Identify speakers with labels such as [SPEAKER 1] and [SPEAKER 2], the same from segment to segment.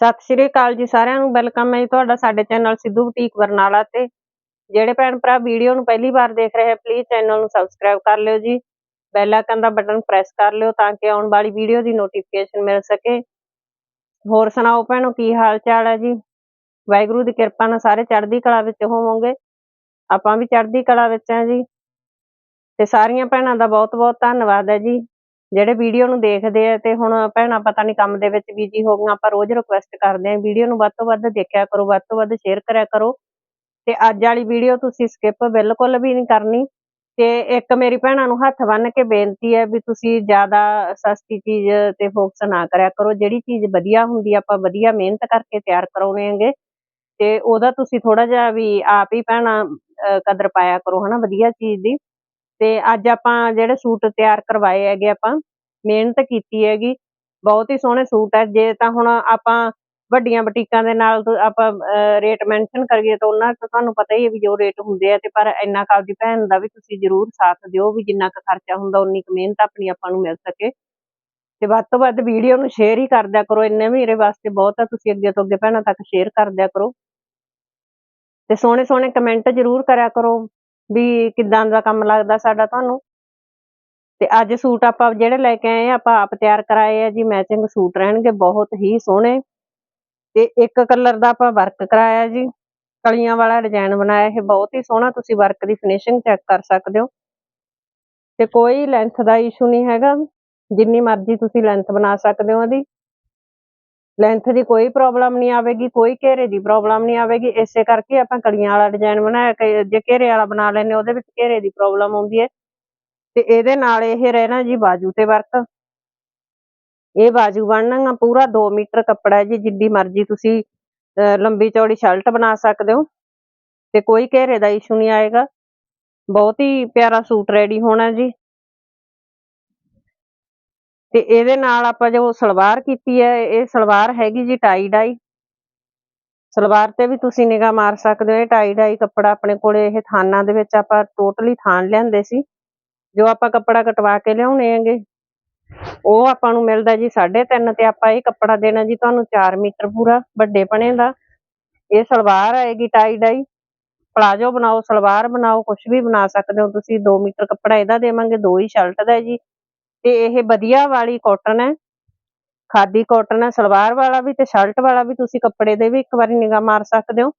[SPEAKER 1] ਸਤਿ ਸ਼੍ਰੀ ਅਕਾਲ ਜੀ ਸਾਰਿਆਂ ਨੂੰ, ਵੈਲਕਮ ਹੈ ਜੀ ਤੁਹਾਡਾ ਸਾਡੇ ਚੈਨਲ ਸਿੱਧੂ ਬੁਟੀਕ ਬਰਨਾਲਾ ਤੇ। ਜਿਹੜੇ ਭੈਣ ਭਰਾ ਵੀਡੀਓ ਨੂੰ ਪਹਿਲੀ ਵਾਰ ਦੇਖ ਰਹੇ ਹੈ ਪਲੀਜ਼ ਚੈਨਲ ਨੂੰ ਸਬਸਕ੍ਰਾਈਬ ਕਰ ਲਿਓ ਜੀ। ਬੈਲ ਆਈਕਨ ਦਾ ਬਟਨ ਪ੍ਰੈਸ ਕਰ ਲਿਓ ਤਾਂ ਕਿ ਆਉਣ ਵਾਲੀ ਵੀਡੀਓ ਦੀ ਨੋਟੀਫਿਕੇਸ਼ਨ ਮਿਲ ਸਕੇ। ਹੋਰ ਸੁਣਾਓ ਭੈਣੋ, ਕੀ ਹਾਲ ਚਾਲ ਹੈ ਜੀ? ਵਾਹਿਗੁਰੂ ਦੀ ਕਿਰਪਾ ਨਾਲ ਸਾਰੇ ਚੜ੍ਹਦੀ ਕਲਾ ਵਿੱਚ ਹੋਵੋਗੇ। ਆਪਾਂ ਵੀ ਚੜ੍ਹਦੀ ਕਲਾ ਵਿੱਚ ਹਾਂ ਜੀ। ਤੇ ਸਾਰੀਆਂ ਭੈਣਾਂ ਦਾ ਬਹੁਤ ਬਹੁਤ ਧੰਨਵਾਦ ਹੈ ਜੀ। ਜਿਹੜੇ ਵੀਡੀਓ ਨੂੰ ਦੇਖਦੇ ਆ ਤੇ ਹੁਣ ਭੈਣਾਂ ਪਤਾ ਨਹੀਂ ਕੰਮ ਦੇ ਵਿੱਚ ਬੀਜੀ ਹੋ ਗਈਆਂ, ਆਪਾਂ ਰੋਜ਼ ਰਿਕੁਐਸਟ ਕਰਦੇ ਆ, ਵੀਡੀਓ ਨੂੰ ਵੱਧ ਤੋਂ ਵੱਧ ਦੇਖਿਆ ਕਰੋ, ਵੱਧ ਤੋਂ ਵੱਧ ਸ਼ੇਅਰ ਕਰਿਆ ਕਰੋ। ਤੇ ਅੱਜ ਵਾਲੀ ਵੀਡੀਓ ਤੁਸੀਂ ਸਕਿਪ ਬਿਲਕੁਲ ਵੀ ਨਹੀਂ ਕਰਨੀ। ਤੇ ਇੱਕ ਮੇਰੀ ਭੈਣਾਂ ਨੂੰ ਹੱਥ ਬੰਨ ਕੇ ਬੇਨਤੀ ਹੈ ਵੀ ਤੁਸੀਂ ਜ਼ਿਆਦਾ ਸਸਤੀ ਚੀਜ਼ ਤੇ ਫੋਕਸ ਨਾ ਕਰਿਆ ਕਰੋ। ਜਿਹੜੀ ਚੀਜ਼ ਵਧੀਆ ਹੁੰਦੀ ਆਪਾਂ ਵਧੀਆ ਮਿਹਨਤ ਕਰਕੇ ਤਿਆਰ ਕਰਾਉਣੇ ਹੈਗੇ। ਤੇ ਉਹਦਾ ਤੁਸੀਂ ਥੋੜਾ ਜਿਹਾ ਵੀ ਆਪ ਹੀ ਭੈਣਾਂ ਕਦਰ ਪਾਇਆ ਕਰੋ, ਹਨਾ, ਵਧੀਆ ਚੀਜ਼ ਦੀ। ਤੇ ਅੱਜ ਆਪਾਂ ਜਿਹੜੇ ਸੂਟ ਤਿਆਰ ਕਰਵਾਏ ਹੈਗੇ ਆਪਾਂ, ਮਿਹਨਤ ਕੀਤੀ ਹੈਗੀ, ਬਹੁਤ ਹੀ ਸੋਹਣੇ ਸੂਟ ਹੈ ਜੇ ਤਾਂ ਹੁਣ ਆਪਾਂ ਵੱਡੀਆਂ ਬੁਟੀਕਾਂ ਦੇ ਨਾਲ ਆਪਾਂ ਰੇਟ ਮੈਂਸ਼ਨ ਕਰੀਏ ਤਾਂ ਉਹਨਾਂ ਤੋਂ ਤੁਹਾਨੂੰ ਪਤਾ ਹੀ ਹੈ ਵੀ ਜੋ ਰੇਟ ਹੁੰਦੇ ਆ ਤੇ ਪਰ ਇੰਨਾ ਕੁ ਆਪਦੀ ਭੈਣ ਦਾ ਵੀ ਤੁਸੀਂ ਜ਼ਰੂਰ ਸਾਥ ਦਿਓ ਵੀ ਜਿੰਨਾ ਕੁ ਖਰਚਾ ਹੁੰਦਾ ਉਨੀ ਕੁ ਮਿਹਨਤ ਆਪਣੀ ਆਪਾਂ ਨੂੰ ਮਿਲ ਸਕੇ। ਤੇ ਵੱਧ ਤੋਂ ਵੱਧ ਵੀਡੀਓ ਨੂੰ ਸ਼ੇਅਰ ਹੀ ਕਰਦਿਆ ਕਰੋ, ਇੰਨੇ ਮੇਰੇ ਵਾਸਤੇ ਬਹੁਤ ਆ, ਤੁਸੀਂ ਅੱਗੇ ਤੋਂ ਅੱਗੇ ਭੈਣਾਂ ਤੱਕ ਸ਼ੇਅਰ ਕਰਦਿਆ ਕਰੋ। ਤੇ ਸੋਹਣੇ ਸੋਹਣੇ ਕਮੈਂਟ ਜ਼ਰੂਰ ਕਰਿਆ ਕਰੋ। ਵੀ ਕਿੱਦਾਂ ਦਾ ਕੰਮ ਲੱਗਦਾ ਸਾਡਾ ਤੁਹਾਨੂੰ? ਤੇ ਅੱਜ ਸੂਟ ਆਪਾਂ ਜਿਹੜੇ ਲੈ ਕੇ ਆਏ ਆ, ਆਪਾਂ ਆਪ ਤਿਆਰ ਕਰਾਏ ਆ ਜੀ ਮੈਚਿੰਗ ਸੂਟ ਰਹਿਣਗੇ, ਬਹੁਤ ਹੀ ਸੋਹਣੇ। ਤੇ ਇੱਕ ਕਲਰ ਦਾ ਆਪਾਂ ਵਰਕ ਕਰਾਇਆ ਜੀ। ਕਲੀਆਂ ਵਾਲਾ ਡਿਜ਼ਾਈਨ ਬਣਾਇਆ, ਇਹ ਬਹੁਤ ਹੀ ਸੋਹਣਾ, ਤੁਸੀਂ ਵਰਕ ਦੀ ਫਿਨਿਸ਼ਿੰਗ ਚੈੱਕ ਕਰ ਸਕਦੇ ਹੋ। ਤੇ ਕੋਈ ਲੈਂਥ ਦਾ ਇਸ਼ੂ ਨਹੀਂ ਹੈਗਾ। ਜਿੰਨੀ ਮਰਜ਼ੀ ਤੁਸੀਂ ਲੈਂਥ ਬਣਾ ਸਕਦੇ ਹੋ ਉਹਦੀ ਲੈਂਥ ਦੀ ਕੋਈ ਪ੍ਰੋਬਲਮ ਨਹੀਂ ਆਵੇਗੀ, ਕੋਈ ਘੇਰੇ ਦੀ ਪ੍ਰੋਬਲਮ ਨਹੀਂ ਆਵੇਗੀ। ਇਸੇ ਕਰਕੇ ਆਪਾਂ ਕਲੀਆਂ ਵਾਲਾ ਡਿਜ਼ਾਈਨ ਬਣਾਇਆ ਕਿ ਜੇ ਘੇਰੇ ਵਾਲਾ ਬਣਾ ਲੈਨੇ ਉਹਦੇ ਵਿੱਚ ਘੇਰੇ ਦੀ ਪ੍ਰੋਬਲਮ ਆਉਂਦੀ ਹੈ। ਤੇ ਇਹਦੇ ਨਾਲ ਇਹ ਰਹਿਣਾ ਜੀ ਬਾਜੂ ਤੇ ਵਰਕ ਇਹ ਬਾਜੂ ਬਣਨਾ ਪੂਰਾ 2 ਮੀਟਰ ਕੱਪੜਾ ਜੀ, ਜਿੱਡੀ ਮਰਜ਼ੀ ਤੁਸੀਂ ਲੰਬੀ ਚੌੜੀ ਸ਼ਰਟ ਬਣਾ ਸਕਦੇ ਹੋ। ਤੇ ਕੋਈ ਘੇਰੇ ਦਾ ਇਸ਼ੂ ਨਹੀਂ ਆਏਗਾ। ਬਹੁਤ ਹੀ ਪਿਆਰਾ ਸੂਟ ਰੈਡੀ ਹੋਣਾ ਜੀ। ਤੇ ਇਹਦੇ ਨਾਲ ਆਪਾਂ ਜੋ ਸਲਵਾਰ ਕੀਤੀ ਹੈ, ਇਹ ਸਲਵਾਰ ਹੈਗੀ ਜੀ ਟਾਈ ਡਾਈ ਸਲਵਾਰ ਤੇ ਵੀ ਤੁਸੀਂ ਨਿਗਾਹ ਮਾਰ ਸਕਦੇ ਹੋ, ਇਹ ਟਾਈ ਡਾਈ ਕੱਪੜਾ ਆਪਣੇ ਕੋਲੇ ਇਹ ਥਾਨਾਂ ਦੇ ਵਿੱਚ ਆਪਾਂ ਟੋਟਲੀ ਥਾਨ ਲਿਆਂਦੇ ਸੀ। ਜੋ ਆਪਾਂ ਕੱਪੜਾ ਕਟਵਾ ਕੇ ਲਿਆਉਣੇ ਹੈਗੇ। ਉਹ ਆਪਾਂ ਨੂੰ ਮਿਲਦਾ ਜੀ 3.5 ਤੇ ਆਪਾਂ ਇਹ ਕੱਪੜਾ ਦੇਣਾ ਜੀ ਤੁਹਾਨੂੰ 4 ਮੀਟਰ ਪੂਰਾ ਵੱਡੇ ਪਣੇ ਦਾ। ਇਹ ਸਲਵਾਰ ਆਏਗੀ ਟਾਈ ਡਾਈ ਪਲਾਜੋ ਬਣਾਓ, ਸਲਵਾਰ ਬਣਾਓ ਕੁਝ ਵੀ ਬਣਾ ਸਕਦੇ ਹੋ ਤੁਸੀਂ। 2 ਮੀਟਰ ਕੱਪੜਾ ਇਹਦਾ ਦੇਵਾਂਗੇ, ਦੋ ਹੀ ਸ਼ਰਟ ਦਾ ਜੀ। ਤੇ ਇਹ ਵਧੀਆ ਵਾਲੀ ਕਾਟਨ ਹੈ। ਖਾਦੀ ਕਾਟਨ ਹੈ, ਸਲਵਾਰ ਵਾਲਾ ਵੀ ਤੇ ਸ਼ਰਟ ਵਾਲਾ ਵੀ ਤੁਸੀਂ ਕੱਪੜੇ ਦੇ ਵੀ ਇੱਕ ਵਾਰੀ ਨਿਗਾਹ ਮਾਰ ਸਕਦੇ ਹੋ।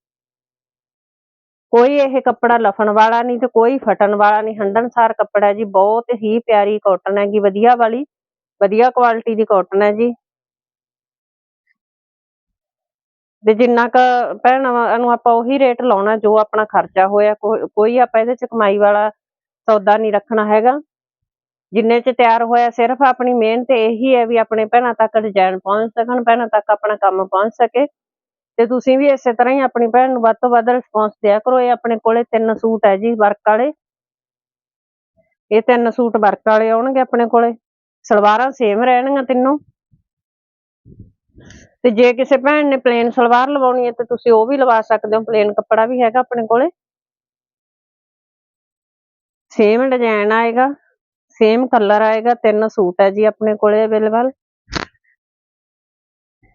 [SPEAKER 1] ਕੋਈ ਇਹ ਕੱਪੜਾ ਲਫਣ ਵਾਲਾ ਨਹੀਂ ਤੇ ਕੋਈ ਫਟਣ ਵਾਲਾ ਨਹੀਂ। ਹੰਡਨਸਾਰ ਕੱਪੜਾ ਜੀ, ਬਹੁਤ ਹੀ ਪਿਆਰੀ ਕਾਟਨ ਹੈਗੀ, ਵਧੀਆ ਵਾਲੀ, ਵਧੀਆ ਕੁਆਲਿਟੀ ਦੀ ਕਾਟਨ ਹੈ ਜੀ। ਤੇ ਜਿੰਨਾ ਕ ਭੈਣਾਂ ਨੂੰ ਆਪਾਂ ਉਹੀ ਰੇਟ ਲਾਉਣਾ, ਜੋ ਆਪਣਾ ਖਰਚਾ ਹੋਇਆ ਕੋਈ ਆਪਾਂ ਇਹਦੇ ਚ ਕਮਾਈ ਵਾਲਾ ਸੌਦਾ ਨਹੀਂ ਰੱਖਣਾ ਹੈਗਾ। ਜਿੰਨੇ ਚ ਤਿਆਰ ਹੋਇਆ ਸਿਰਫ ਆਪਣੀ ਮਿਹਨਤ ਇਹੀ ਹੈ ਵੀ ਆਪਣੇ ਭੈਣਾਂ ਤੱਕ ਡਿਜ਼ਾਈਨ ਪਹੁੰਚ ਸਕਣ, ਭੈਣਾਂ ਤੱਕ ਆਪਣਾ ਕੰਮ ਪਹੁੰਚ ਸਕੇ। ਤੇ ਤੁਸੀਂ ਵੀ ਇਸੇ ਤਰ੍ਹਾਂ ਹੀ ਆਪਣੀ ਭੈਣ ਨੂੰ ਵੱਧ ਤੋਂ ਵੱਧ ਰਿਸਪੌਂਸ ਦਿਆ ਕਰੋ। ਇਹ ਆਪਣੇ ਕੋਲੇ ਤਿੰਨ ਸੂਟ ਹੈ ਜੀ ਵਰਕ ਵਾਲੇ। ਇਹ ਤਿੰਨ ਸੂਟ ਵਰਕ ਵਾਲੇ ਆਉਣਗੇ ਆਪਣੇ ਕੋਲੇ। ਸਲਵਾਰਾਂ ਸੇਮ ਰਹਿਣਗੀਆਂ ਤਿੰਨੋਂ। ਤੇ ਜੇ ਕਿਸੇ ਭੈਣ ਨੇ ਪਲੇਨ ਸਲਵਾਰ ਲਵਾਉਣੀ ਹੈ ਤੇ ਤੁਸੀਂ ਉਹ ਵੀ ਲਵਾ ਸਕਦੇ ਹੋ। ਪਲੇਨ ਕੱਪੜਾ ਵੀ ਹੈਗਾ ਆਪਣੇ ਕੋਲੇ। ਸੇਮ ਡਿਜ਼ਾਈਨ ਆਏਗਾ। ਸੇਮ ਕਲਰ ਆਏਗਾ, ਤਿੰਨ ਸੂਟ ਹੈ ਜੀ ਆਪਣੇ ਕੋਲੇ ਅਵੇਲੇਬਲ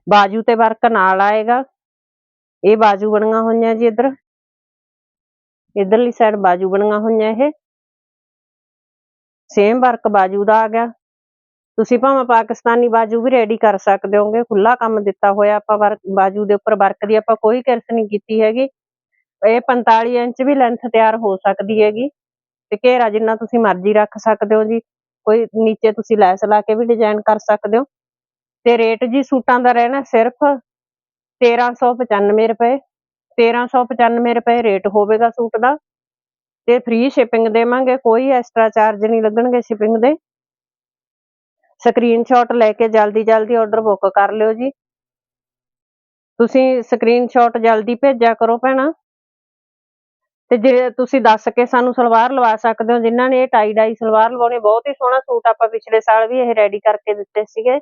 [SPEAKER 1] ਬਾਜੂ ਤੇ ਵਰਕ ਨਾਲ ਆਏਗਾ। ਇਹ ਬਾਜੂ ਬਣੀਆਂ ਹੋਈਆਂ ਜੀ ਇੱਧਰ। ਇਧਰਲੀ ਸਾਈਡ ਬਾਜੂ ਬਣੀਆਂ ਹੋਈਆਂ ਇਹ। ਸੇਮ ਵਰਕ ਬਾਜੂ ਦਾ ਆ ਗਿਆ। ਤੁਸੀਂ ਭਾਵੇਂ ਪਾਕਿਸਤਾਨੀ ਬਾਜੂ ਵੀ ਰੈਡੀ ਕਰ ਸਕਦੇ ਹੋਗੇ। ਖੁੱਲਾ ਕੰਮ ਦਿੱਤਾ ਹੋਇਆ ਆਪਾਂ ਬਾਜੂ ਦੇ ਉੱਪਰ ਵਰਕ ਦੀ ਆਪਾਂ ਕੋਈ ਕਿਰਸ ਨਹੀਂ ਕੀਤੀ ਹੈਗੀ। ਇਹ 45 ਇੰਚ ਵੀ ਲੈਂਥ ਤਿਆਰ ਹੋ ਸਕਦੀ ਹੈਗੀ। ਤੇ ਘੇਰਾ ਜਿੰਨਾ ਤੁਸੀਂ ਮਰਜ਼ੀ ਰੱਖ ਸਕਦੇ ਹੋ ਜੀ। ਕੋਈ ਨੀਚੇ ਤੁਸੀਂ ਲੈਸ ਲਾ ਕੇ ਵੀ ਡਿਜ਼ਾਈਨ ਕਰ ਸਕਦੇ ਹੋ। ਤੇ ਰੇਟ ਜੀ ਸੂਟਾਂ ਦਾ ਰਹਿਣਾ ਸਿਰਫ 1395 ਰੁਪਏ। 1395 ਰੁਪਏ ਰੇਟ ਹੋਵੇਗਾ ਸੂਟ ਦਾ। ਤੇ ਫ੍ਰੀ ਸ਼ਿਪਿੰਗ ਦੇਵਾਂਗੇ, ਕੋਈ ਐਕਸਟਰਾ ਚਾਰਜ ਨਹੀਂ ਲੱਗਣਗੇ ਸ਼ਿਪਿੰਗ ਦੇ। ਸਕਰੀਨਸ਼ਾਟ ਲੈ ਕੇ ਜਲਦੀ ਜਲਦੀ ਆਰਡਰ ਬੁੱਕ ਕਰ ਲਿਓ ਜੀ। ਤੁਸੀਂ ਸਕਰੀਨਸ਼ਾਟ ਜਲਦੀ ਭੇਜਿਆ ਕਰੋ ਭੈਣਾ। ਤੇ ਜੇ ਤੁਸੀਂ ਦੱਸ ਕੇ ਸਾਨੂੰ ਸਲਵਾਰ ਲਵਾ ਸਕਦੇ ਹੋ, ਜਿਨ੍ਹਾਂ ਨੇ ਇਹ ਟਾਈ ਡਾਈ ਸਲਵਾਰ ਲਵਾਉਣੀ, ਬਹੁਤ ਹੀ ਸੋਹਣਾ ਸੂਟ ਆਪਾਂ ਪਿਛਲੇ ਸਾਲ ਵੀ ਇਹ ਰੈਡੀ ਕਰਕੇ ਦਿੱਤੇ ਸੀਗੇ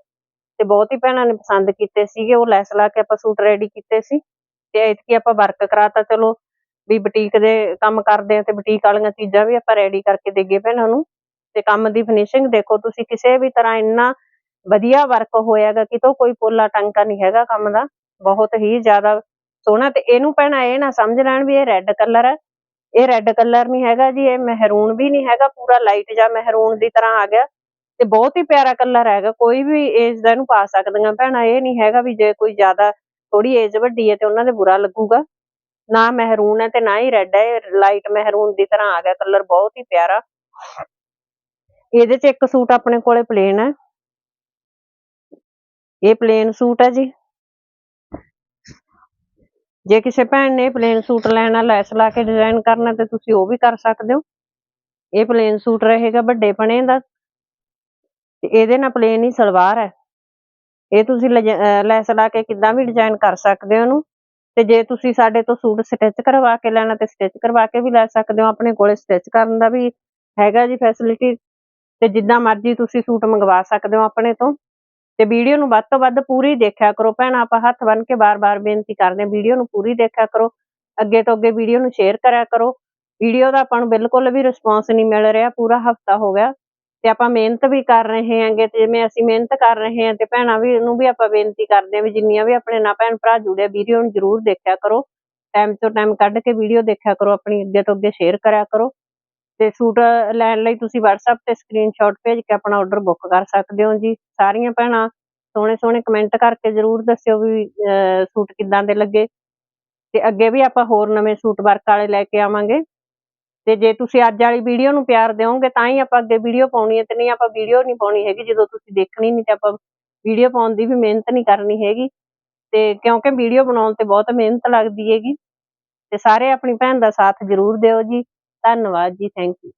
[SPEAKER 1] ਤੇ ਬਹੁਤ ਹੀ ਭੈਣਾਂ ਨੇ ਪਸੰਦ ਕੀਤੇ ਸੀਗੇ, ਉਹ ਲੈਸ ਲਾ ਕੇ ਆਪਾਂ ਸੂਟ ਰੈਡੀ ਕੀਤੇ ਸੀ ਤੇ ਇਤਕੀ ਆਪਾਂ ਵਰਕ ਕਰਾਤਾ, ਚਲੋ ਵੀ ਬੁਟੀਕ ਦੇ ਕੰਮ ਕਰਦੇ ਆ ਤੇ ਬੁਟੀਕ ਵਾਲੀਆਂ ਚੀਜ਼ਾਂ ਵੀ ਆਪਾਂ ਰੈਡੀ ਕਰਕੇ ਦੇਗੇ ਭੈਣਾਂ ਨੂੰ ਤੇ ਕੰਮ ਦੀ ਫਿਨਿਸ਼ਿੰਗ ਦੇਖੋ ਤੁਸੀਂ ਕਿਸੇ ਵੀ ਤਰ੍ਹਾਂ ਇੰਨਾ ਵਧੀਆ ਵਰਕ ਹੋਇਆਗਾ ਕਿਤੋਂ ਕੋਈ ਪੋਲਾ ਟਾਂਕਾ ਨਹੀਂ ਹੈਗਾ ਕੰਮ ਦਾ, ਬਹੁਤ ਹੀ ਜ਼ਿਆਦਾ ਸੋਹਣਾ ਤੇ ਇਹਨੂੰ ਭੈਣਾਂ ਇਹ ਨਾ ਸਮਝ ਲੈਣ ਵੀ ਇਹ ਰੈੱਡ ਕਲਰ ਹੈ। ਇਹ ਰੈੱਡ ਕਲਰ ਨਹੀਂ ਹੈਗਾ ਜੀ, ਇਹ ਮਹਿਰੂਨ ਵੀ ਨਹੀਂ ਹੈਗਾ, ਪੂਰਾ ਲਾਈਟ ਜਾਂ ਮਹਿਰੂਨ ਦੀ ਤਰ੍ਹਾਂ ਆ ਗਿਆ। ਤੇ ਬਹੁਤ ਹੀ ਪਿਆਰਾ ਕਲਰ ਹੈਗਾ, ਕੋਈ ਵੀ ਏਜ ਦਾ ਇਹਨੂੰ ਪਾ ਸਕਦੀਆਂ ਭੈਣਾਂ, ਇਹ ਨਹੀਂ ਹੈਗਾ ਵੀ ਜੇ ਕੋਈ ਜ਼ਿਆਦਾ ਥੋੜੀ ਏਜ ਵੱਡੀ ਹੈ ਤੇ ਉਹਨਾਂ ਦੇ ਬੁਰਾ ਲੱਗੂਗਾ। ਨਾ ਮਹਿਰੂਨ ਹੈ ਤੇ ਨਾ ਹੀ ਰੈੱਡ ਹੈ, ਇਹ ਲਾਈਟ ਮਹਿਰੂਨ ਦੀ ਤਰ੍ਹਾਂ ਆ ਗਿਆ ਕਲਰ ਬਹੁਤ ਹੀ ਪਿਆਰਾ। ਇਹਦੇ 'ਚ ਇੱਕ ਸੂਟ ਆਪਣੇ ਕੋਲੇ ਪਲੇਨ ਹੈ। ਇਹ ਪਲੇਨ ਸੂਟ ਹੈ ਜੀ। ਜੇ ਕਿਸੇ ਭੈਣ ਨੇ ਪਲੇਨ ਸੂਟ ਲੈਣਾ, ਲੈਸ ਲਾ ਕੇ ਡਿਜ਼ਾਈਨ ਕਰਨਾ, ਤੇ ਤੁਸੀਂ ਉਹ ਵੀ ਕਰ ਸਕਦੇ ਹੋ। ਇਹ ਪਲੇਨ ਸੂਟ ਰਹੇਗਾ ਵੱਡੇ ਪਣੇ ਦਾ, ਤੇ ਇਹਦੇ ਨਾਲ ਪਲੇਨ ਹੀ ਸਲਵਾਰ ਹੈ। ਇਹ ਤੁਸੀਂ ਲੈਸ ਲਾ ਕੇ ਕਿੱਦਾਂ ਵੀ ਡਿਜ਼ਾਈਨ ਕਰ ਸਕਦੇ ਹੋ ਉਹਨੂੰ ਤੇ ਜੇ ਤੁਸੀਂ ਸਾਡੇ ਤੋਂ ਸੂਟ ਸਟਿਚ ਕਰਵਾ ਕੇ ਲੈਣਾ, ਤੇ ਸਟਿਚ ਕਰਵਾ ਕੇ ਵੀ ਲੈ ਸਕਦੇ ਹੋ। ਆਪਣੇ ਕੋਲੇ ਸਟਿਚ ਕਰਨ ਦਾ ਵੀ ਹੈਗਾ ਜੀ ਫੈਸਿਲਿਟੀ ਤੇ ਜਿੱਦਾਂ ਮਰਜ਼ੀ ਤੁਸੀਂ ਸੂਟ ਮੰਗਵਾ ਸਕਦੇ ਹੋ ਆਪਣੇ ਤੋਂ। ਤੇ ਵੀਡੀਓ ਨੂੰ ਵੱਧ ਤੋਂ ਵੱਧ ਪੂਰੀ ਦੇਖਿਆ ਕਰੋ। ਭੈਣਾਂ, ਆਪਾਂ ਹੱਥ ਬੰਨ ਕੇ ਬਾਰ-ਬਾਰ ਬੇਨਤੀ ਕਰਦੇ ਹਾਂ, ਵੀਡੀਓ ਨੂੰ ਪੂਰੀ ਦੇਖਿਆ ਕਰੋ। ਅੱਗੇ ਤੋਂ ਅੱਗੇ ਵੀਡੀਓ ਨੂੰ ਸ਼ੇਅਰ ਕਰਿਆ ਕਰੋ। ਵੀਡੀਓ ਦਾ ਆਪਾਂ ਨੂੰ ਬਿਲਕੁਲ ਵੀ ਰਿਸਪੌਂਸ ਨਹੀਂ ਮਿਲ ਰਿਹਾ, ਪੂਰਾ ਹਫਤਾ ਹੋ ਗਿਆ ਤੇ ਆਪਾਂ ਮਿਹਨਤ ਵੀ ਕਰ ਰਹੇ ਹਾਂਗੇ ਤੇ ਜਿਵੇਂ ਅਸੀਂ ਮਿਹਨਤ ਕਰ ਰਹੇ ਹਾਂ ਤੇ ਭੈਣਾਂ ਵੀ, ਨੂੰ ਵੀ ਆਪਾਂ ਬੇਨਤੀ ਕਰਦੇ ਹਾਂ ਵੀ ਜਿੰਨੀਆਂ ਵੀ ਆਪਣੇ ਨਾਲ ਭੈਣ ਭਰਾ ਜੁੜੇ, ਵੀਡੀਓ ਨੂੰ ਜ਼ਰੂਰ ਦੇਖਿਆ ਕਰੋ। ਟਾਈਮ ਤੋਂ ਟਾਈਮ ਕੱਢ ਕੇ ਵੀਡੀਓ ਦੇਖਿਆ ਕਰੋ, ਆਪਣੀ ਅੱਗੇ ਤੋਂ ਅੱਗੇ ਸ਼ੇਅਰ ਕਰਿਆ ਕਰੋ। ਤੇ ਸੂਟ ਲੈਣ ਲਈ ਤੁਸੀਂ WhatsApp ਤੇ ਸਕਰੀਨਸ਼ਾਟ ਭੇਜ ਕੇ ਆਪਣਾ ਆਰਡਰ ਬੁੱਕ ਕਰ ਸਕਦੇ ਹੋ ਜੀ। ਸਾਰੀਆਂ ਭੈਣਾਂ ਸੋਹਣੇ ਸੋਹਣੇ ਕਮੈਂਟ ਕਰਕੇ ਜ਼ਰੂਰ ਦੱਸਿਓ ਵੀ ਸੂਟ ਕਿੱਦਾਂ ਦੇ ਲੱਗੇ। ਤੇ ਅੱਗੇ ਵੀ ਆਪਾਂ ਹੋਰ ਨਵੇਂ ਸੂਟ ਵਰਕ ਵਾਲੇ ਲੈ ਕੇ ਆਵਾਂਗੇ। ਤੇ ਜੇ ਤੁਸੀਂ ਅੱਜ ਵਾਲੀ ਵੀਡੀਓ ਨੂੰ ਪਿਆਰ ਦਿਓਗੇ ਤਾਂ ਹੀ ਆਪਾਂ ਅੱਗੇ ਵੀਡੀਓ ਪਾਉਣੀ ਹੈ ਤੇ ਨਹੀਂ ਆਪਾਂ ਵੀਡੀਓ ਨਹੀਂ ਪਾਉਣੀ ਹੈਗੀ। ਜਦੋਂ ਤੁਸੀਂ ਦੇਖਣੀ ਨਹੀਂ ਤੇ ਆਪਾਂ ਵੀਡੀਓ ਪਾਉਣ ਦੀ ਵੀ ਮਿਹਨਤ ਨਹੀਂ ਕਰਨੀ ਹੈਗੀ। ਤੇ ਕਿਉਂਕਿ ਵੀਡੀਓ ਬਣਾਉਣ ਤੇ ਬਹੁਤ ਮਿਹਨਤ ਲੱਗਦੀ ਹੈਗੀ। ਤੇ ਸਾਰੇ ਆਪਣੀ ਭੈਣ ਦਾ ਸਾਥ ਜ਼ਰੂਰ ਦਿਓ ਜੀ। ਧੰਨਵਾਦ ਜੀ ਥੈਂਕ ਯੂ